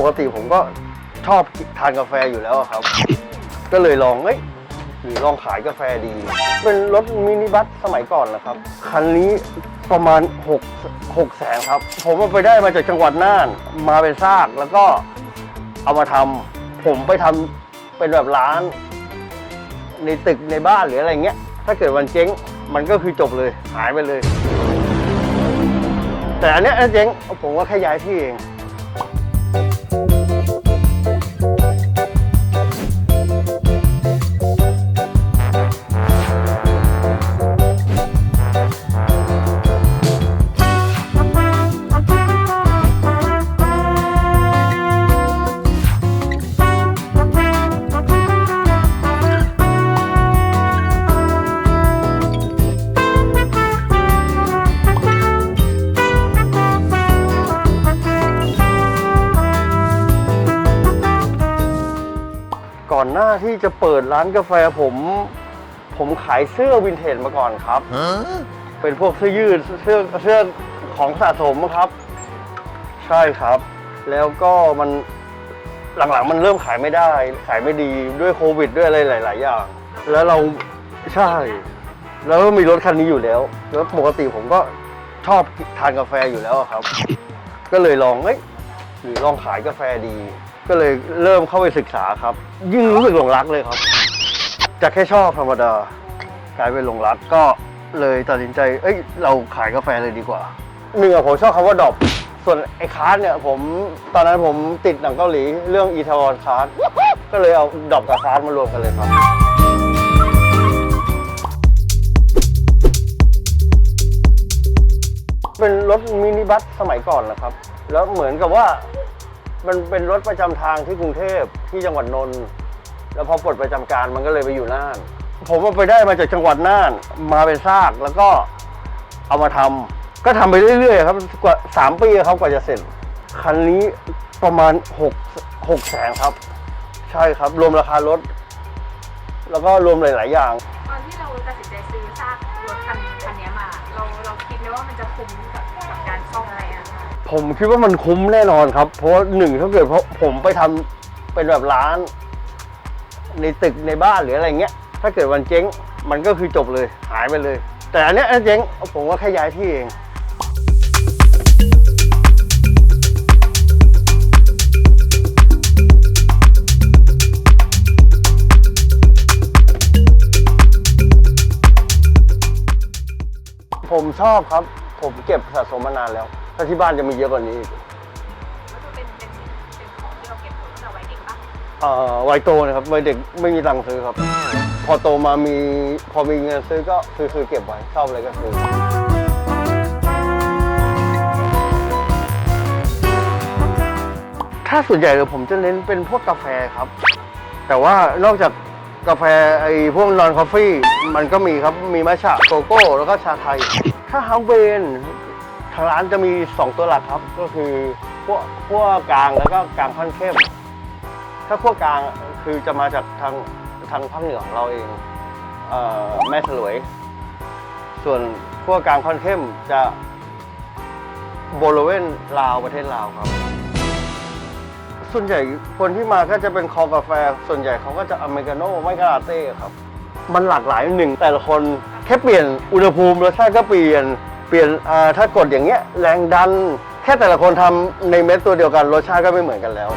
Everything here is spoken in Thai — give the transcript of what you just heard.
ปกติผมก็ชอบทานกาแฟอยู่แล้วอะครับ ก็เลยลองเอ้ยหรือลองขายกาแฟดี เป็นรถมินิบัสสมัยก่อนนะครับ คันนี้ประมาณ6 6แสนครับ ผมเอาไปได้มาจากจังหวัดน่าน มาเป็นซากแล้วก็เอามาทำ ผมไปทำเป็นแบบร้าน ในตึกในบ้านหรืออะไรเงี้ย ถ้าเกิดวันเจ๊งมันก็คือจบเลย หายไปเลย แต่อันเนี้ยอันเจ๊งผมว่าแค่ย้ายที่เอง อนหน้าที่จะเปิดร้านกาแฟผม ผมขายเสื้อวินเทจมาก่อนครับ เป็นพวกเสื้อยืดเสื้อเสื้อของสะสมครับ ใช่ครับ แล้วก็มันหลังๆ มันเริ่มขายไม่ได้ ขายไม่ดีด้วยโควิดด้วยอะไรหลาย ๆ อย่าง แล้วเราใช่ แล้วก็มีรถคันนี้อยู่แล้ว แล้วปกติผมก็ชอบทานกาแฟอยู่แล้วอะครับ ก็เลยลองเอ้ยหรือลองขายกาแฟดี ก็เลยเริ่มเข้าไปศึกษาครับ ยิ่งรู้สึกหลงรักเลยครับ จากแค่ชอบธรรมดากลายเป็นหลงรักก็เลยตัดสินใจ เอ้ย เราขายกาแฟเลยดีกว่าหนึ่งอะผมชอบคำว่าดอปส่วนไอ้คาร์ดเนี่ยผมตอนนั้นผมติดหนังเกาหลีเรื่องอีทาวอนคาร์ดก็เลยเอาดอปกับคาร์ดมารวมกันเลยครับ เป็นรถมินิบัสสมัยก่อนนะครับ แล้วเหมือนกับว่า มันเป็นรถประจำทางที่กรุงเทพที่จังหวัดนนท์แล้วพอปลดประจำการมันก็เลยไปอยู่น่าน ผมเอาไปได้มาจากจังหวัดน่านมาเป็นซากแล้วก็เอามาทำก็ทำไปเรื่อยๆครับกว่าสามปีครับกว่าจะเสร็จ คันนี้ประมาณหกหกแสนครับ ใช่ครับ รวมราคารถ แล้วก็รวมหลาย ๆ อย่าง ตอนที่เราตัดสินใจซื้อซากรถคันคันนี้มา เราเราคิดไหมว่ามันจะคุ้มกับ ผมคิดว่ามันคุ้มแน่นอนครับ เพราะว่าหนึ่งถ้าเกิดเพราะผมไปทำเป็นแบบร้าน ในตึกในบ้านหรืออะไรเงี้ย ถ้าเกิดวันเจ๊งมันก็คือจบเลยหายไปเลย แต่อันเนี้ยอันเจ๊งผมว่าแค่ย้ายที่เองผมชอบครับ ผมเก็บสะสมมานานแล้ว ถ้าที่บ้านจะมีเยอะกว่านี้อีกก็คือเป็นเป็นเป็นของที่เราเก็บตั้งแต่วัยเด็กปะเอ่อวัยโตนะครับวัยเด็กไม่มีตังค์ซื้อครับ พอโตมามีพอมีเงินซื้อก็ซื้อซื้อเก็บไว้ชอบอะไรก็ซื้อถ้าส่วนใหญ่เลยผมจะเน้นเป็นพวกกาแฟครับ แต่ว่านอกจากกาแฟไอ้พวกนอนคอฟฟี่ มันก็มีครับ มีมัชฉะโกโก้ แล้วก็ชาไทย ถ้าฮาวเวนทางร้านจะมี 2 ตัวหลักครับ ก็คือพวกพวกกลางแล้วก็กลางค่อนเข้ม ถ้าพวกกลางคือจะมาจากทางทางภาคเหนือของเราเองเออแม่สลวย ส่วนพวกกลางค่อนเข้มจะบริเวณลาวประเทศลาวครับ ส่วนใหญ่คนที่มาก็จะเป็นคอกาแฟ ส่วนใหญ่เขาก็จะอเมริกาโน่ไม่ก็ลาเต้ครับ มันหลากหลายหนึ่งแต่ละคนแค่เปลี่ยนอุณหภูมิรสชาติก็เปลี่ยน เปลี่ยนถ้ากดอย่างเงี้ยแรงดัน แค่แต่ละคนทำในเม็ดตัวเดียวกันรสชาติก็ไม่เหมือนกันแล้ว